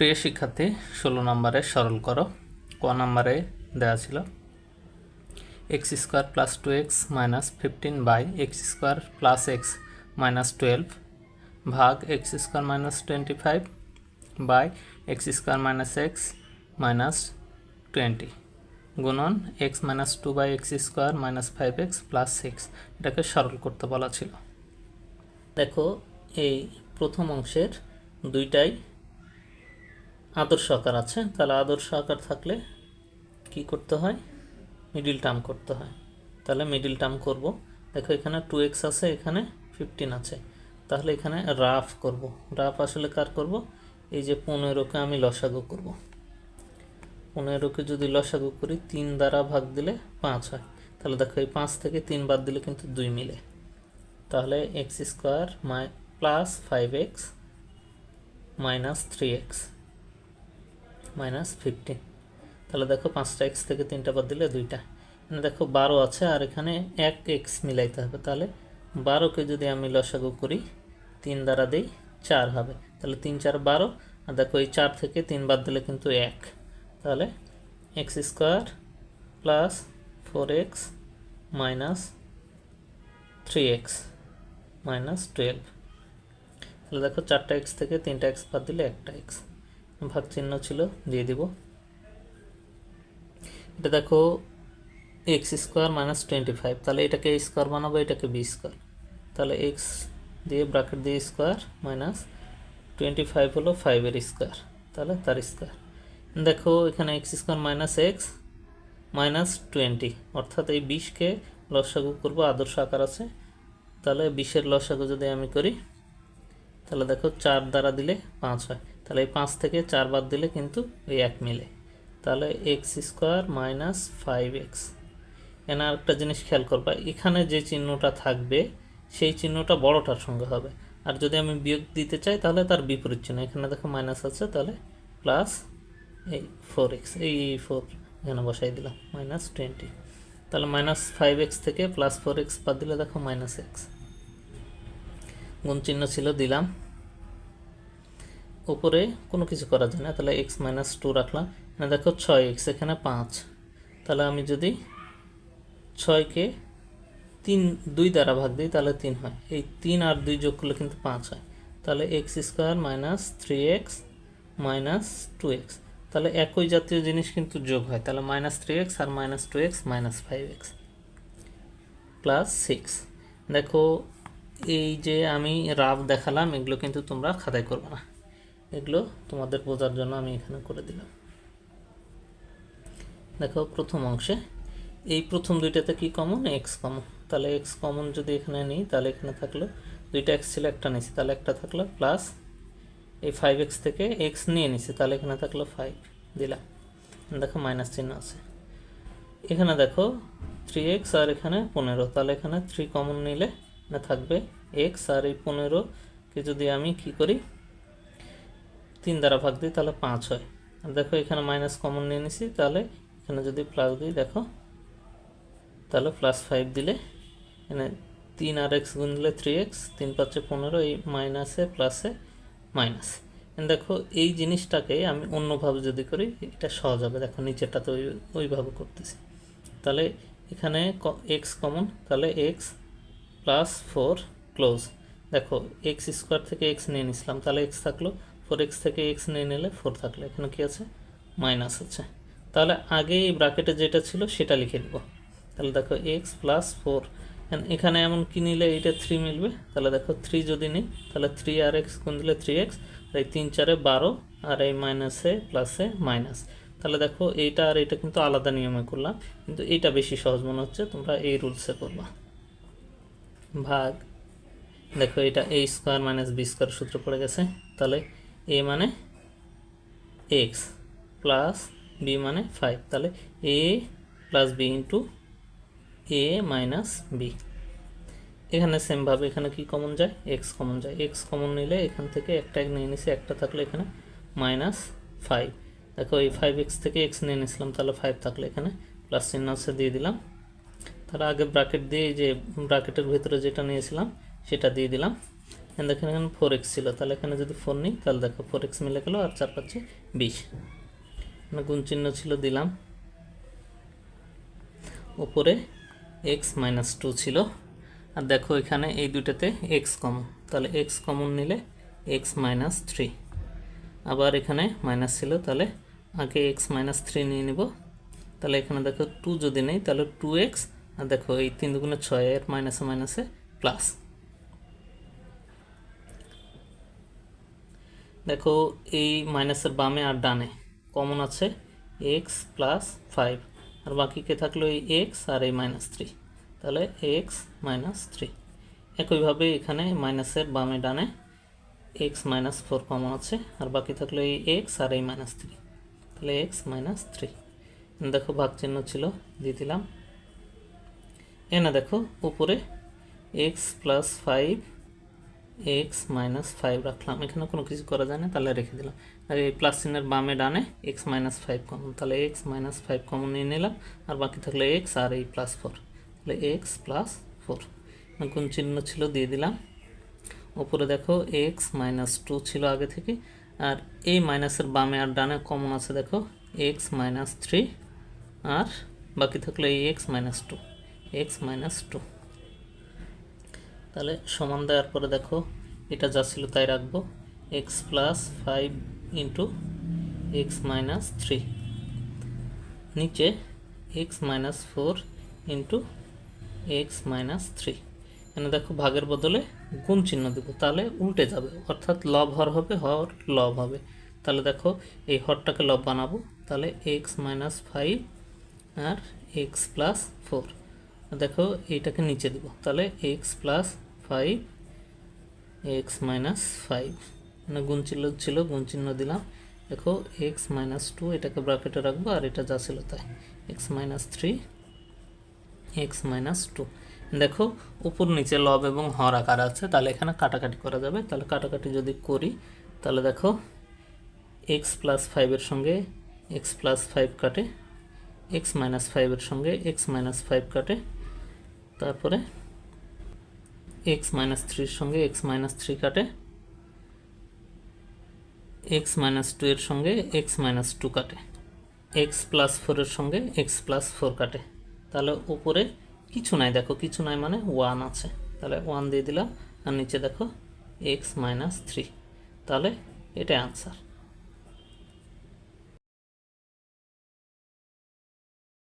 প্রিয় শিক্ষার্থী, ষোলো নম্বরে সরল করো। ক নম্বরে দেওয়া ছিল x square plus two x minus fifteen by x square plus x minus twelve ভাগ x square minus twenty five by x square minus x minus twenty গুণন x minus two by x square minus five x plus six এটাকে সরল করতে বলা ছিল। দেখো, এই প্রথম অংশের দুইটাই আদর্শ আকার আছে, তাহলে আদর্শ আকার থাকলে কি করতে হয়? মিডিল টার্ম করতে হয়। তাহলে মিডিল টার্ম করব। দেখো এখানে টু এক্স আছে, এখানে ফিফটিন আছে। তাহলে এখানে রাফ করব। রাফ আসলে কার করব? এই যে পনেরোকে আমি লসাগু করব। পনেরোকে যদি লসাগু করি, তিন দ্বারা ভাগ দিলে পাঁচ হয়। তাহলে দেখো এই পাঁচ থেকে তিন বাদ দিলে কিন্তু দুই মিলে। তাহলে এক্স স্কোয়ার মাই plus five x minus three x minus fifteen তাহলে দেখো পাঁচটা এক্স থেকে তিনটা বাদ দিলে দুইটা। এখানে দেখো বারো আছে, আর এখানে এক এক্স মিলাইতে হবে। তাহলে বারোকে যদি আমি লসাগু করি, তিন দ্বারা দিই চার হবে। তাহলে তিন, চার, বারো। আর দেখো এই চার থেকে তিন বাদ দিলে কিন্তু এক। তাহলে x square plus four x minus three x minus twelve তাহলে দেখো চারটা এক্স থেকে তিনটা এক্স বাদ দিলে একটা এক্স ভাগ চিহ্ন ছিল, দিয়ে দিব। এটা দেখো x square minus twenty five তাহলে এটাকে স্কোয়ার বানাবো, এটাকে বি স্কোয়ার তাহলে এক্স দিয়ে ব্রাকেট দিয়ে স্কোয়ার মাইনাস টোয়েন্টি ফাইভ হলো ফাইভের স্কোয়ার তাহলে তার স্কোয়ার দেখো, এখানে x square minus x minus twenty অর্থাৎ এই বিশকে লসাগু করব, আদর্শ আকার আছে। তাহলে বিশের লসাগু যদি আমি করি, তাহলে দেখো, চার দ্বারা দিলে পাঁচ হয়। তাহলে এই পাঁচ থেকে চার বাদ দিলে কিন্তু এই এক মিলে। তাহলে x square minus five x এখানে আরেকটা জিনিস খেয়াল করবা, এখানে যে চিহ্নটা থাকবে, সেই চিহ্নটা বড়টার সঙ্গে হবে। আর যদি আমি বিয়োগ দিতে চাই, তাহলে তার বিপরীত চিহ্ন। এখানে দেখো মাইনাস আছে, তাহলে প্লাস এই ফোর এক্স এই ফোর এখানে বসাই দিলাম মাইনাস টোয়েন্টি তাহলে মাইনাস ফাইভ এক্স থেকে প্লাস ফোর এক্স বাদ দিলে দেখো মাইনাস এক্স গুণ চিহ্ন ছিল, দিলাম। উপরে কোনো কিছু করা যায় না, তাহলে এক্স মাইনাস টু রাখলাম। না, দেখো ছয় এক্স এখানে পাঁচ। তাহলে আমি যদি ছয়কে তিন, দুই দ্বারা ভাগ দিই, তাহলে তিন হয়। এই তিন আর দুই যোগ করলে কিন্তু পাঁচ হয়। তাহলে x square minus three x minus two x তাহলে একই জাতীয় জিনিস কিন্তু যোগ হয়। তাহলে মাইনাস থ্রি এক্স আর minus two x minus five x plus six দেখো, এই যে আমি রাফ দেখালাম, এগুলো কিন্তু তোমরা খাতায় করবে না। এগুলো তোমাদের বোঝার জন্য আমি এখানে করে দিলাম। দেখো প্রথম অংশে, এই প্রথম দুইটাতে কি কমন এক্স কমন তাহলে এক্স কমন যদি এখানে নিই, তাহলে এখানে থাকল দুইটা এক্স ছিল, একটা নিছি, তাহলে একটা থাকল প্লাস এই ফাইভ এক্স থেকে এক্স নিয়ে নিছি, তাহলে এখানে থাকল ফাইভ দিলাম। দেখো মাইনাস চিহ্ন আছে। এখানে দেখো থ্রি এক্স আর এখানে পনেরো, তাহলে এখানে থ্রি কমন নিলে না থাকবে এক্স আর এই পনেরোকে যদি আমি কি করি তিন দ্বারা ভাগ দিই, তাহলে পাঁচ হয়। আর দেখো এখানে মাইনাস কমন নিয়ে নিছি, তাহলে এখানে যদি প্লাস দিই, দেখো, তাহলে প্লাস ফাইভ দিলে এখানে তিন আর এক্স গুণ দিলে থ্রি এক্স তিন পাঁচে পনেরো, এই মাইনাসে প্লাসে মাইনাস দেখো, এই জিনিসটাকে আমি অন্যভাবে যদি করি, এটা সহজ হবে। দেখো নিচেরটাতে ওই, ওইভাবে করতেছি। তাহলে এখানে এক্স কমন তাহলে এক্স প্লাস ফোর ক্লোজ দেখো এক্স স্কোয়ার থেকে এক্স নিয়ে নিছিলাম, তাহলে এক্স থাকল ফোর এক্স থেকে এক্স নিয়ে নিলে ফোর থাকল, এখানে কি আছে? মাইনাস আছে। তাহলে আগে এই ব্রাকেটে যেটা ছিল সেটা লিখে দেবো তাহলে দেখো এক্স প্লাস ফোর এখানে এমন কি নিলে এইটা থ্রি মিলবে? তাহলে দেখো থ্রি যদি নিই, তাহলে থ্রি আর এক্স কোন দিলে থ্রি এক্স এই তিন চারে বারো, আর এই মাইনাসে প্লাসে মাইনাস তাহলে দেখো এইটা আর এইটা কিন্তু আলাদা নিয়মে করলাম, কিন্তু এইটা বেশি সহজ মনে হচ্ছে, তোমরা এই রুলসে করবা। ভাগ, দেখো এটা A square minus B square সূত্র পড়ে গেছে। তাহলে এ মানে এক্স প্লাস বি মানে ফাইভ তাহলে A plus B into A minus B এখানে সেমভাবে এখানে কি কমন যায়? এক্স কমন যায়। এক্স কমন নিলে এখান থেকে একটা নিয়ে নিছি, একটা থাকলে এখানে মাইনাস ফাইভ দেখো এই ফাইভ এক্স থেকে এক্স নিয়ে নিয়েছিলাম তাহলে ফাইভ থাকলে এখানে প্লাস চিহ্ন দিয়ে দিলাম। তাহলে আগে ব্রাকেট দিয়ে যে ব্রাকেটের ভিতরে যেটা নিয়েছিলাম, সেটা দিয়ে দিলাম। দেখেন এখানে ফোর এক্স ছিল তাহলে এখানে যদি ফোর নিই, তাহলে দেখো ফোর এক্স মিলে গেলো আর চার পাচ্ছে বিশ। এখানে গুণ চিহ্ন ছিল দিলাম। উপরে এক্স মাইনাস টু ছিল। আর দেখো এখানে এই দুইটাতে এক্স কমন তাহলে এক্স কমন নিলে এক্স মাইনাস থ্রি আবার এখানে মাইনাস ছিল, তাহলে আগে এক্স মাইনাস থ্রি নিয়ে নিব। তাহলে এখানে দেখো টু যদি নেই, তাহলে টু এক্স আর দেখো এই তিন দুগুণে ছয়, এর মাইনাসে মাইনাসে প্লাস দেখো, এই মাইনাসের বামে আর ডানে। কমন আছে এক্স প্লাস ফাইভ আর বাকি কে থাকল এই এক্স আর এই মাইনাস থ্রি তাহলে এক্স মাইনাস থ্রি একইভাবে এখানে মাইনাসের বামে ডানে এক্স মাইনাস ফোর কমন আছে। আর বাকি থাকল এই এক্স আর এই মাইনাস থ্রি তাহলে এক্স মাইনাস থ্রি দেখো ভাগ চিহ্ন ছিল, দিয়ে দিলাম। এনে দেখো, উপরে x plus five x minus five রাখলাম। এখানে কোনো কিছু করা যায় না, তাহলে রেখে দিলাম। আর এই প্লাস চিহ্নের বামে ডানে এক্স মাইনাস ফাইভ কমন তাহলে এক্স মাইনাস ফাইভ কমন নিয়ে নিলাম, আর বাকি থাকলে এক্স আর এই প্লাস ফোর তাহলে এক্স প্লাস ফোর কোন চিহ্ন ছিল, দিয়ে দিলাম। উপরে দেখো এক্স মাইনাস টু ছিল আগে থেকে, আর এই মাইনাসের বামে আর ডানে কমন আছে, দেখো এক্স মাইনাস থ্রি আর বাকি থাকলে এই x minus two x minus two তাহলে সমান দেওয়ার পরে দেখো, এটা যা ছিল তাই রাখব। X plus five into x minus three নিচে x minus four into x minus three এখানে দেখো ভাগের বদলে গুণ চিহ্ন দেবো, তাহলে উল্টে যাবে। অর্থাৎ লব হর হবে, হর লব হবে। তাহলে দেখো, এই হরটাকে লব বানাবো, তাহলে এক্স মাইনাস ফাইভ আর এক্স প্লাস ফোর দেখো, এইটাকে নিচে দেবো, তাহলে x plus five x minus five মানে গুণ চিহ্ন ছিল, গুণ চিহ্ন দিলাম। দেখো এক্স মাইনাস টু এটাকে ব্র্যাকেটে রাখব, আর এটা যা ছিল তাই। X minus three x minus two দেখো, উপর নিচে লব এবং হর আকার আছে, তাহলে এখানে কাটাকাটি করা যাবে। তাহলে কাটাকাটি যদি করি, তাহলে দেখো এক্স প্লাস ফাইভের সঙ্গে এক্স প্লাস ফাইভ কাটে এক্স মাইনাস ফাইভের সঙ্গে এক্স মাইনাস ফাইভ কাটে। তারপরে এক্স মাইনাস থ্রির সঙ্গে এক্স মাইনাস থ্রি কাটে। এক্স মাইনাস টু এর সঙ্গে এক্স মাইনাস টু কাটে। এক্স প্লাস ফোরের সঙ্গে এক্স প্লাস ফোর কাটে। তাহলে উপরে কিছু নাই, দেখো কিছু নাই মানে ওয়ান আছে। তাহলে ওয়ান দিয়ে দিলাম, আর নিচে দেখো এক্স মাইনাস থ্রি তাহলে এটাই আনসার